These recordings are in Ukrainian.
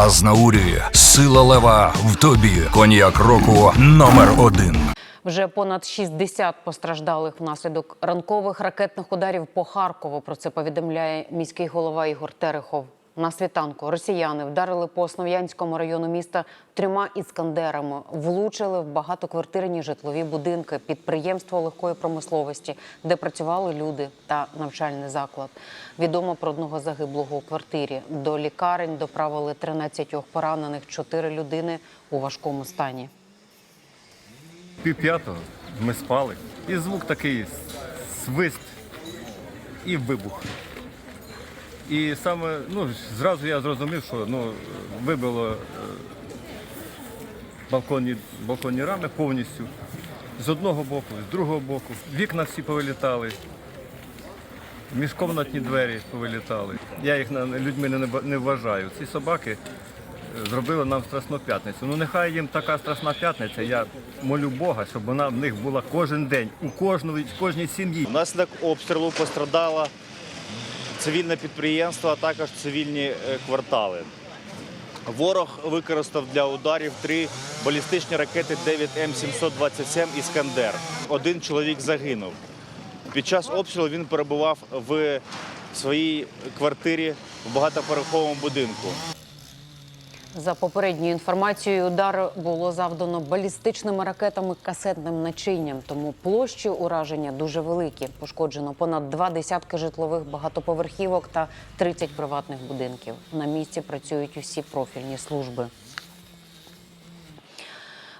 Азнаурі, сила лева в тобі. Коньяк року номер один. Вже понад 60 постраждалих внаслідок ранкових ракетних ударів по Харкову. Про це повідомляє міський голова Ігор Терехов. На світанку росіяни вдарили по Основ'янському району міста трьома іскандерами, влучили в багатоквартирні житлові будинки, підприємство легкої промисловості, де працювали люди та навчальний заклад. Відомо про одного загиблого у квартирі. До лікарень доправили 13 поранених, 4 людини у важкому стані. Пів п'ятого ми спали. І звук такий свист і вибух. І саме, ну, зразу я зрозумів, що ну, вибило е, балконні, балконні рами повністю. З одного боку, з другого боку. Вікна всі повилітали, міжкомнатні двері повилітали. Я їх людьми не, вважаю. Ці собаки е, зробили нам страсну п'ятницю. Ну нехай їм така страсна п'ятниця. Я молю Бога, щоб вона в них була кожен день, у кожної, кожній сім'ї. Внаслідок обстрілу пострадало цивільне підприємство, а також цивільні е, квартали. Ворог використав для ударів три балістичні ракети 9М727 Іскандер. Один чоловік загинув. Під час обстрілу він перебував в своїй квартирі в багатоповерховому будинку. За попередньою інформацією, удар було завдано балістичними ракетами касетним начинням, тому площі ураження дуже великі. Пошкоджено понад два десятки житлових багатоповерхівок та 30 приватних будинків. На місці працюють усі профільні служби.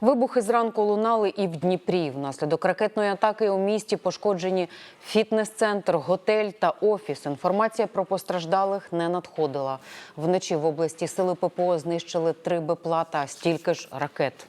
Вибухи зранку лунали і в Дніпрі. Внаслідок ракетної атаки у місті пошкоджені фітнес-центр, готель та офіс. Інформація про постраждалих не надходила. Вночі в області сили ППО знищили три БПЛА та стільки ж ракет.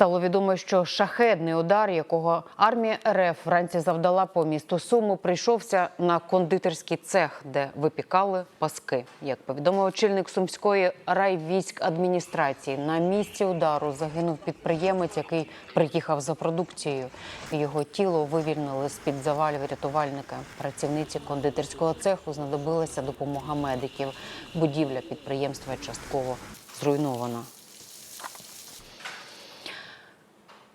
Стало відомо, що шахедний удар, якого армія РФ вранці завдала по місту Суму, прийшовся на кондитерський цех, де випікали паски. Як повідомив очільник сумської райвійськ адміністрації, на місці удару загинув підприємець, який приїхав за продукцією. Його тіло вивільнили з під завалів рятувальника. Працівниці кондитерського цеху знадобилася допомога медиків. Будівля підприємства частково зруйнована.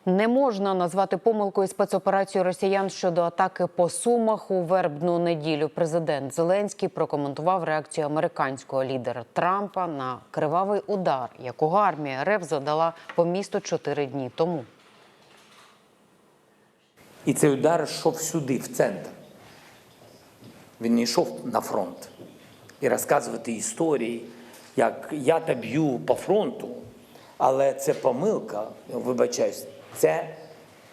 Не можна назвати помилкою спецоперацію росіян щодо атаки по сумах у вербну неділю. Президент Зеленський прокоментував реакцію американського лідера Трампа на кривавий удар, якого армія РФ задала по місту чотири дні тому. І цей удар йшов сюди, в центр. Він не йшов на фронт. І розказувати історії, як я та б'ю по фронту, але це помилка, вибачаюсь, це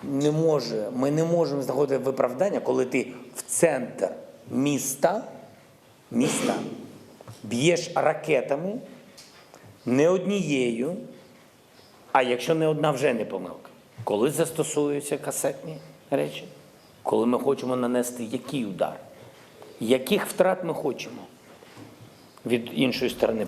не може, ми не можемо знаходити виправдання, коли ти в центр міста, міста б'єш ракетами не однією, а якщо не одна, вже не помилка. Коли застосуються касетні речі, коли ми хочемо нанести який удар, яких втрат ми хочемо від іншої сторони.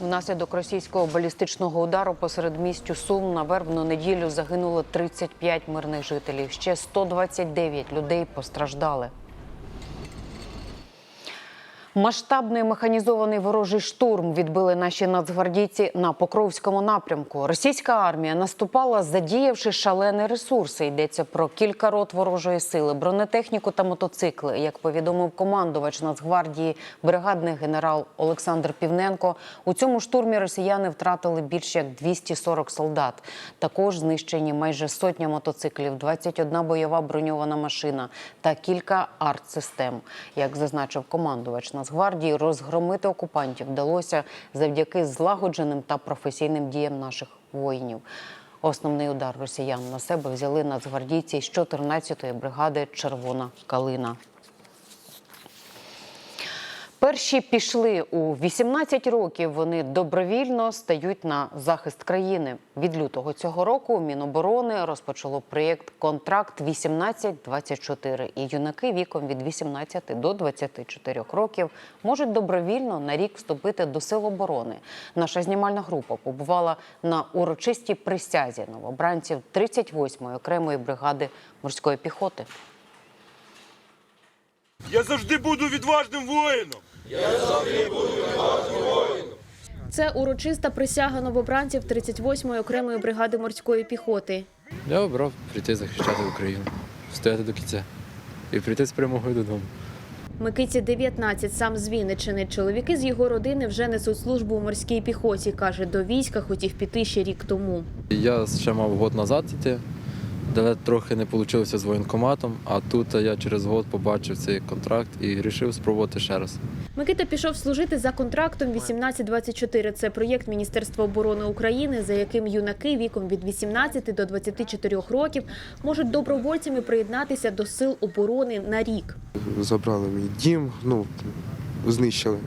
Внаслідок російського балістичного удару посеред містю Сум на вербну неділю загинуло 35 мирних жителів. Ще 129 людей постраждали. Масштабний механізований ворожий штурм відбили наші нацгвардійці на Покровському напрямку. Російська армія наступала, задіявши шалені ресурси. Йдеться про кілька рот ворожої сили, бронетехніку та мотоцикли. Як повідомив командувач Нацгвардії, бригадний генерал Олександр Півненко, у цьому штурмі росіяни втратили більше як 240 солдат. Також знищені майже сотня мотоциклів, 21 бойова броньована машина та кілька артсистем. Як зазначив командувач Нацгвардії, розгромити окупантів вдалося завдяки злагодженим та професійним діям наших воїнів. Основний удар росіян на себе взяли нацгвардійці з 14-ї бригади Червона калина. Перші пішли у 18 років. Вони добровільно стають на захист країни. Від лютого цього року Міноборони розпочало проєкт Контракт 18-24. І юнаки віком від 18 до 24 років можуть добровільно на рік вступити до сил оборони. Наша знімальна група побувала на урочистій присязі новобранців 38-ї окремої бригади морської піхоти. Я завжди буду відважним воїном. Я завжди буду відважним воїном. Це урочиста присяга новобранців 38-ї окремої бригади морської піхоти. Я обрав прийти захищати Україну, стояти до кінця і прийти з перемогою додому. Микиті 19, сам з Вінниччини. Чоловіки з його родини вже несуть службу у морській піхоті. Каже, до війська хотів піти ще рік тому. Я ще мав год назад йти, де трохи не вийшло з воєнкоматом, а тут я через год побачив цей контракт і вирішив спробувати ще раз. Микита пішов служити за контрактом 1824. Це проєкт Міністерства оборони України, за яким юнаки віком від 18 до 24 років можуть добровольцями приєднатися до сил оборони на рік. забрали мій дім, ну, знищили.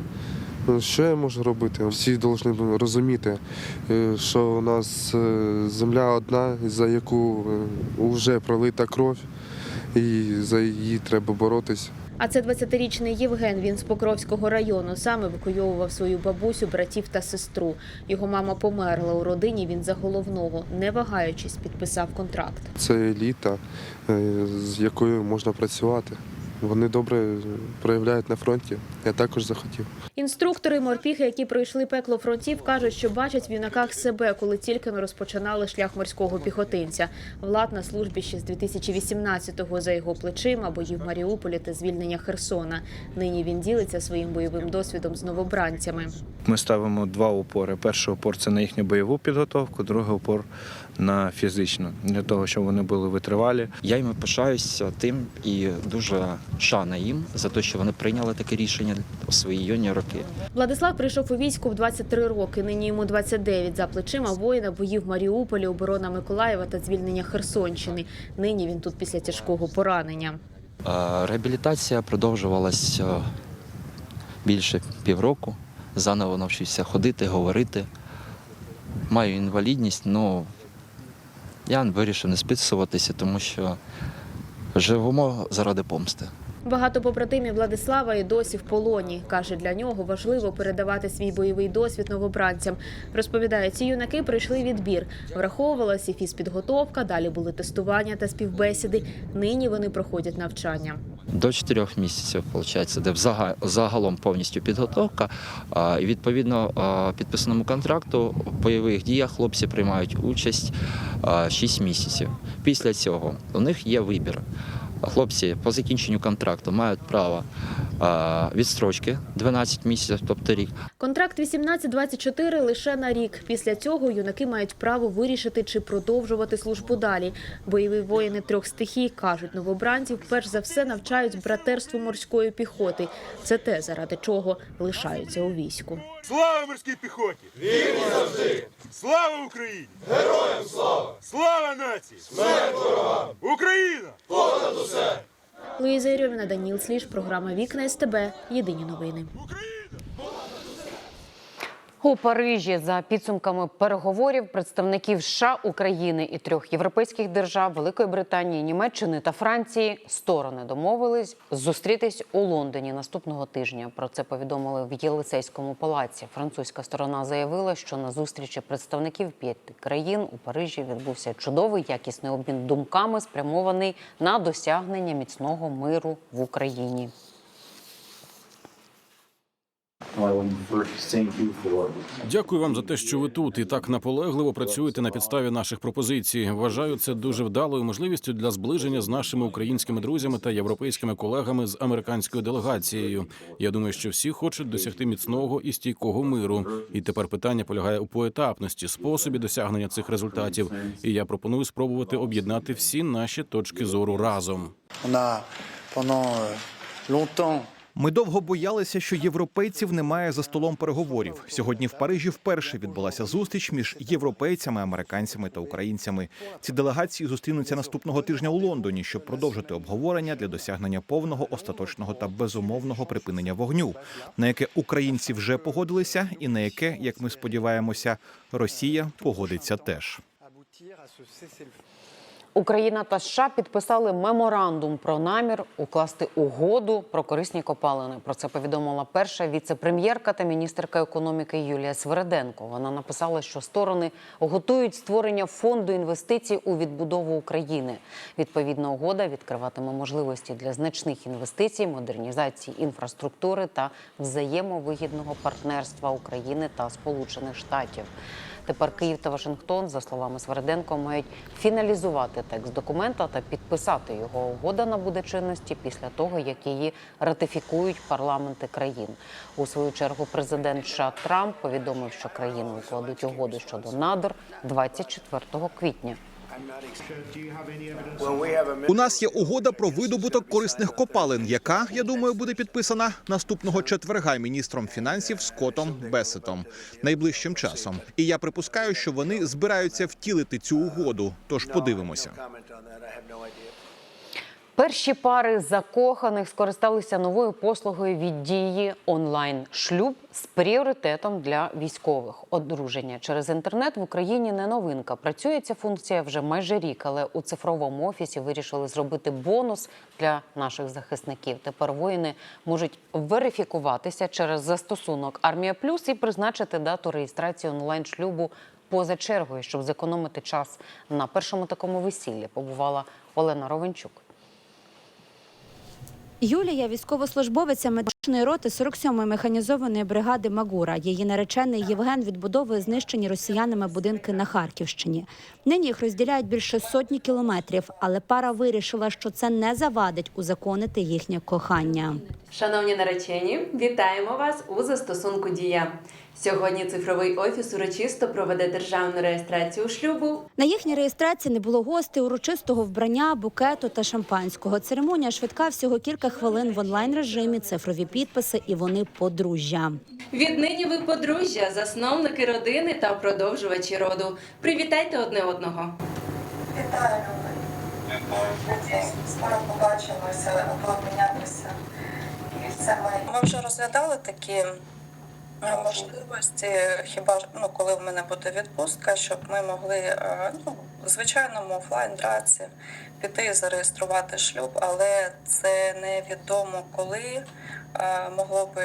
Що я можу робити? Всі повинні розуміти, е, що у нас е, земля одна, за яку вже пролита кров, і за її треба боротися. А це 20-річний Євген. Він з Покровського району. Сам евакуйовував свою бабусю, братів та сестру. Його мама померла у родині. Він за головного, не вагаючись, підписав контракт. Це еліта, е, з якою можна працювати. Вони добре проявляють на фронті. Я також захотів. Інструктори морпіхи, які пройшли пекло фронтів, кажуть, що бачать в юнаках себе, коли тільки не розпочинали шлях морського піхотинця. Влад на службі ще з 2018-го за його плечима, бої в Маріуполі та звільнення Херсона. Нині він ділиться своїм бойовим досвідом з новобранцями. Ми ставимо два опори. Перший опор це на їхню бойову підготовку, другий опор на фізичну, для того, щоб вони були витривалі. Я їм пишаюся тим і дуже шана їм за те, що вони прийняли таке рішення у свої юні роки. Владислав прийшов у війську в 23 роки. Нині йому 29. За плечима воїна боїв в Маріуполі, оборона Миколаєва та звільнення Херсонщини. Нині він тут після тяжкого поранення. Реабілітація продовжувалася більше півроку. Заново навчився ходити, говорити. Маю інвалідність, але я вирішив не списуватися, тому що живемо заради помсти. Багато побратимів Владислава і досі в полоні. Каже, для нього важливо передавати свій бойовий досвід новобранцям. Розповідає, ці юнаки пройшли відбір. Враховувалася фізпідготовка, далі були тестування та співбесіди. Нині вони проходять навчання. До чотирьох місяців, виходить, де загалом повністю підготовка. І відповідно підписаному контракту в бойових діях хлопці приймають участь 6 місяців. Після цього у них є вибір. Хлопці по закінченню контракту мають право відстрочки 12 місяців, тобто рік, Контракт 18-24 лише на рік. Після цього юнаки мають право вирішити, чи продовжувати службу далі. Бойові воїни трьох стихій кажуть, новобранців перш за все навчають братерству морської піхоти. Це те, заради чого лишаються у війську. Слава морській піхоті! Вірні завжди! Слава Україні! Героям слава! Слава нації! Смерть ворогам! Україна! Луїза Ірьовіна, Даніл Сліж, програма Вікна СТБ. Єдині новини. У Парижі за підсумками переговорів представників США, України і трьох європейських держав Великої Британії, Німеччини та Франції сторони домовились зустрітись у Лондоні наступного тижня. Про це повідомили в Єлисейському палаці. Французька сторона заявила, що на зустрічі представників п'яти країн у Парижі відбувся чудовий якісний обмін думками, спрямований на досягнення міцного миру в Україні. Дякую вам за те, що ви тут і так наполегливо працюєте на підставі наших пропозицій. Вважаю це дуже вдалою можливістю для зближення з нашими українськими друзями та європейськими колегами з американською делегацією. Я думаю, що всі хочуть досягти міцного і стійкого миру. І тепер питання полягає у поетапності, способі досягнення цих результатів. І я пропоную спробувати об'єднати всі наші точки зору разом. Ми довго боялися, що європейців немає за столом переговорів. Сьогодні в Парижі вперше відбулася зустріч між європейцями, американцями та українцями. Ці делегації зустрінуться наступного тижня у Лондоні, щоб продовжити обговорення для досягнення повного, остаточного та безумовного припинення вогню, на яке українці вже погодилися, і на яке, як ми сподіваємося, Росія погодиться теж. Україна та США підписали меморандум про намір укласти угоду про корисні копалини. Про це повідомила перша віце-прем'єрка та міністерка економіки Юлія Свереденко. Вона написала, що сторони готують створення фонду інвестицій у відбудову України. Відповідна угода відкриватиме можливості для значних інвестицій, модернізації інфраструктури та взаємовигідного партнерства України та Сполучених Штатів. Тепер Київ та Вашингтон, за словами Сверденко, мають фіналізувати текст документа та підписати його. Угода набуде чинності після того, як її ратифікують парламенти країн. У свою чергу президент США Трамп повідомив, що країни укладуть угоду щодо надр 24 квітня. У нас є угода про видобуток корисних копалин, яка я думаю буде підписана наступного четверга міністром фінансів Скотом Бесетом найближчим часом. І я припускаю, що вони збираються втілити цю угоду. Тож подивимося. Перші пари закоханих скористалися новою послугою від дії онлайн шлюб з пріоритетом для військових. Одруження через інтернет в Україні не новинка. Працює ця функція вже майже рік, але у цифровому офісі вирішили зробити бонус для наших захисників. Тепер воїни можуть верифікуватися через застосунок Армія Плюс і призначити дату реєстрації онлайн шлюбу поза чергою, щоб зекономити час на першому такому весіллі. Побувала Олена Ровенчук. Юлія військовослужбовиця роти 47-ї механізованої бригади Магура. Її наречений Євген відбудовує знищені росіянами будинки на Харківщині. Нині їх розділяють більше сотні кілометрів, але пара вирішила, що це не завадить узаконити їхнє кохання. Шановні наречені, вітаємо вас у застосунку Дія. Сьогодні цифровий офіс урочисто проведе державну реєстрацію шлюбу. На їхній реєстрації не було гостей, урочистого вбрання, букету та шампанського. Церемонія швидка всього кілька хвилин в онлайн режимі, цифрові підписи, і вони подружжя. Віднині ви подружжя, засновники родини та продовжувачі роду. Привітайте одне одного. Вітаю, Надіюсь, скоро побачимося, обмінятися. І ми. Вже розглядали такі е, можливості, хіба ну, коли в мене буде відпустка, щоб ми могли е, ну, в звичайному офлайн драці піти і зареєструвати шлюб, але це невідомо коли могло би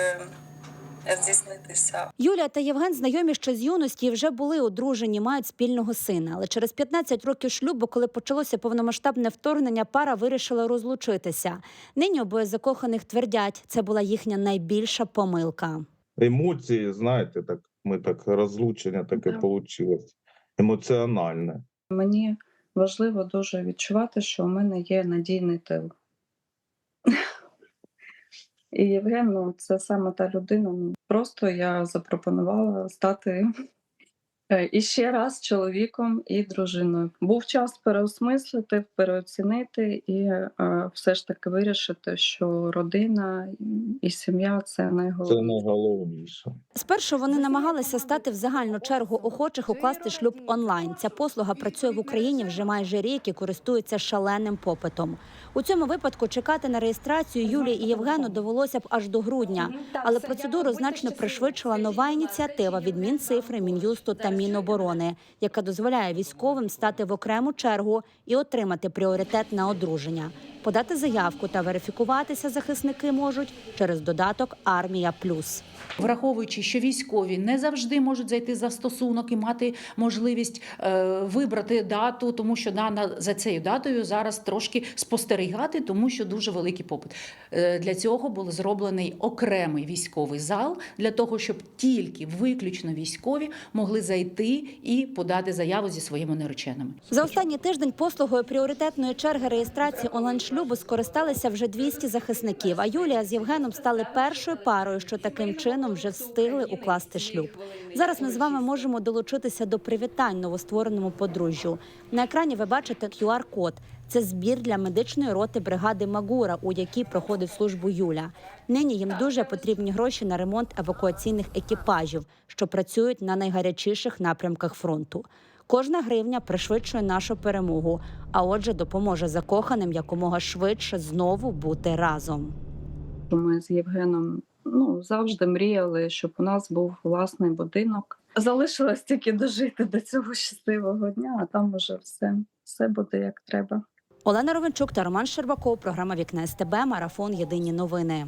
здійснитися. Юлія та Євген знайомі ще з юності і вже були одружені, мають спільного сина. Але через 15 років шлюбу, коли почалося повномасштабне вторгнення, пара вирішила розлучитися. Нині обоє закоханих твердять, це була їхня найбільша помилка. Емоції, знаєте, так ми так розлучення таке Да. вийшло. Емоціональне. Мені важливо дуже відчувати, що у мене є надійний тил. І Євген, ну, це саме та людина. Ну, просто я запропонувала стати е, іще раз чоловіком і дружиною. Був час переосмислити, переоцінити і е, все ж таки вирішити, що родина і сім'я це Це найголовніше. найголовніше. Спершу вони намагалися стати в загальну чергу охочих укласти шлюб онлайн. Ця послуга працює в Україні вже майже рік і користується шаленим попитом. У цьому випадку чекати на реєстрацію Юлії і Євгену довелося б аж до грудня. Але процедуру значно пришвидшила нова ініціатива від Мінцифри, Мін'юсту та Міноборони, яка дозволяє військовим стати в окрему чергу і отримати пріоритет на одруження. Подати заявку та верифікуватися захисники можуть через додаток Армія Плюс. Враховуючи, що військові не завжди можуть зайти за стосунок і мати можливість е, вибрати дату, тому що дана за цією датою зараз трошки спостерігати, тому що дуже великий попит. Е, для цього був зроблений окремий військовий зал для того, щоб тільки виключно військові могли зайти і подати заяву зі своїми нареченими. За останній тиждень послугою пріоритетної черги реєстрації онлайн-шлюбу скористалися вже 200 захисників. А Юлія з Євгеном стали першою парою, що таким чином вже встигли укласти шлюб. Зараз ми з вами можемо долучитися до привітань новоствореному подружжю. На екрані ви бачите QR-код. Це збір для медичної роти бригади Магура, у якій проходить службу Юля. Нині їм дуже потрібні гроші на ремонт евакуаційних екіпажів, що працюють на найгарячіших напрямках фронту. Кожна гривня пришвидшує нашу перемогу, а отже, допоможе закоханим якомога швидше знову бути разом. Ми з Євгеном ну, завжди мріяли, щоб у нас був власний будинок. Залишилось тільки дожити до цього щасливого дня, а там уже все, все буде як треба. Олена Ровенчук та Роман Щербаков. Програма Вікне СТБ. Марафон. Єдині новини.